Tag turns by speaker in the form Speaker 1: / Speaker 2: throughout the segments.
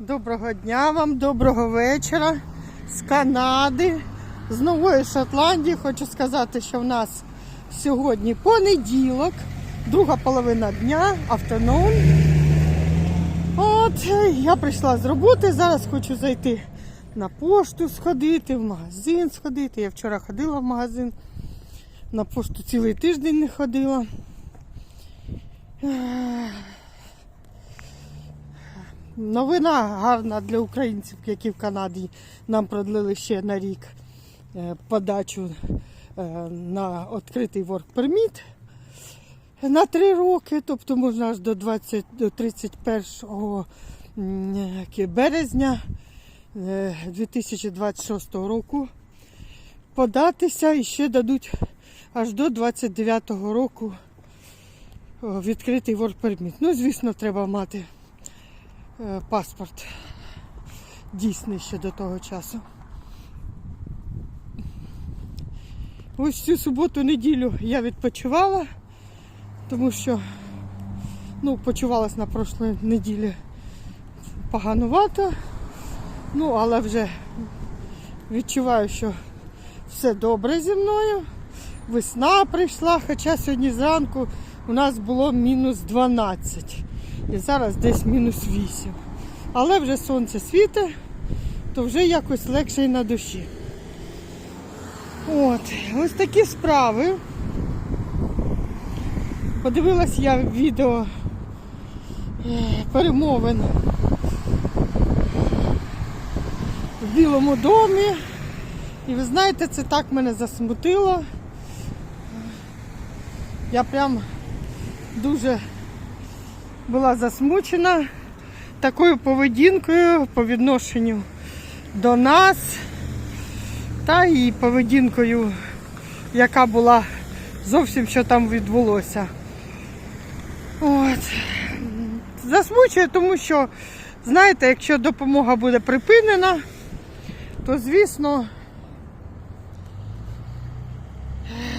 Speaker 1: Доброго дня вам, доброго вечора з Канади, з Нової Шотландії. Хочу сказати, що в нас сьогодні понеділок, друга половина дня, автоном. От я прийшла з роботи. Зараз хочу зайти на пошту, сходити, в магазин сходити. Я вчора ходила в магазин. На пошту цілий тиждень не ходила. Новина гарна для українців, які в Канаді нам продлили ще на рік е, подачу е, на відкритий work permit на три роки, тобто можна аж до 20, до 31 березня е, 2026 року податися і ще дадуть аж до 29 року відкритий work permit. Ну, звісно, треба мати паспорт дійсний ще до того часу. Ось цю суботу-неділю я відпочивала, тому що ну, почувалась на прошлої неділі поганувато. Ну, але вже відчуваю, що все добре зі мною. Весна прийшла, хоча сьогодні зранку у нас було мінус 12. І зараз десь мінус 8. Але вже сонце світить, то вже якось легше і на душі. От, ось такі справи. Подивилась я відео е, перемовин в Білому домі. І ви знаєте, це так мене засмутило. Я прям дуже була засмучена такою поведінкою по відношенню до нас та і поведінкою, яка була зовсім що там відбулося. От. Засмучує, тому що, знаєте, якщо допомога буде припинена, то звісно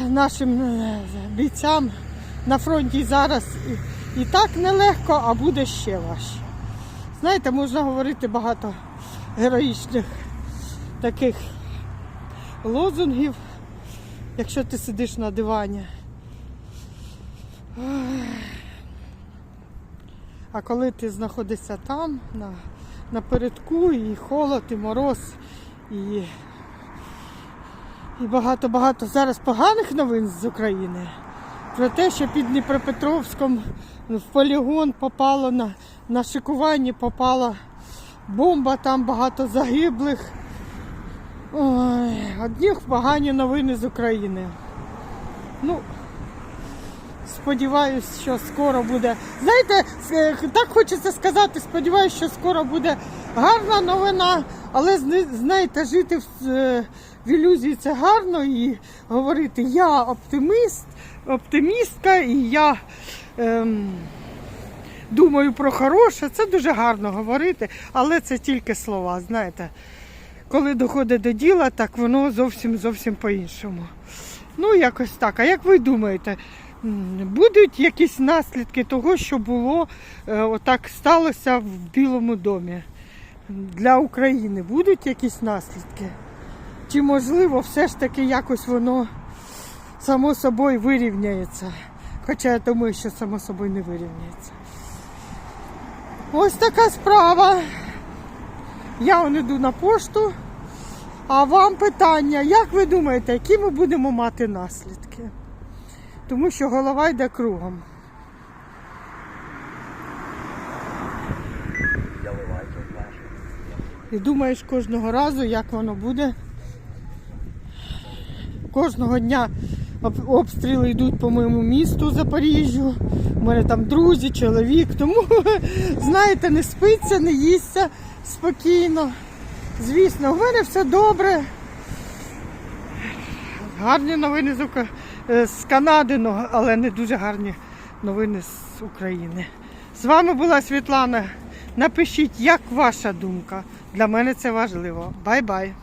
Speaker 1: нашим е, бійцям на фронті зараз і, так нелегко, а буде ще важче. Знаєте, можна говорити багато героїчних таких лозунгів, якщо ти сидиш на дивані. А коли ти знаходишся там, на, напередку, і холод, і мороз, і і багато-багато зараз поганих новин з України. Про те, що під Дніпропетровськом в полігон попало на, на шикуванні попала бомба, там багато загиблих. Ой, одні погані новини з України. Ну, сподіваюсь, що скоро буде. Знаєте, е, так хочеться сказати, сподіваюся, що скоро буде гарна новина, але знаєте, жити в, е, в ілюзії це гарно і говорити я оптиміст, оптимістка і я ем, думаю про хороше. Це дуже гарно говорити, але це тільки слова, знаєте. Коли доходить до діла, так воно зовсім зовсім по-іншому. Ну, якось так. А як ви думаєте, будуть якісь наслідки того, що було, е, отак сталося в Білому домі для України? Будуть якісь наслідки? Чи можливо все ж таки якось воно само собою вирівняється? Хоча я думаю, що само собою не вирівняється. Ось така справа. Я он іду на пошту. А вам питання, як ви думаєте, які ми будемо мати наслідки? Тому що голова йде кругом. І думаєш кожного разу, як воно буде. Кожного дня обстріли йдуть по моєму місту Запоріжжю. У мене там друзі, чоловік. Тому, знаєте, не спиться, не їсться спокійно. Звісно, у мене все добре. Гарні новини з, е, з Канади, але не дуже гарні новини з України. З вами була Світлана. Напишіть, як ваша думка. Для мене це важливо. Бай-бай.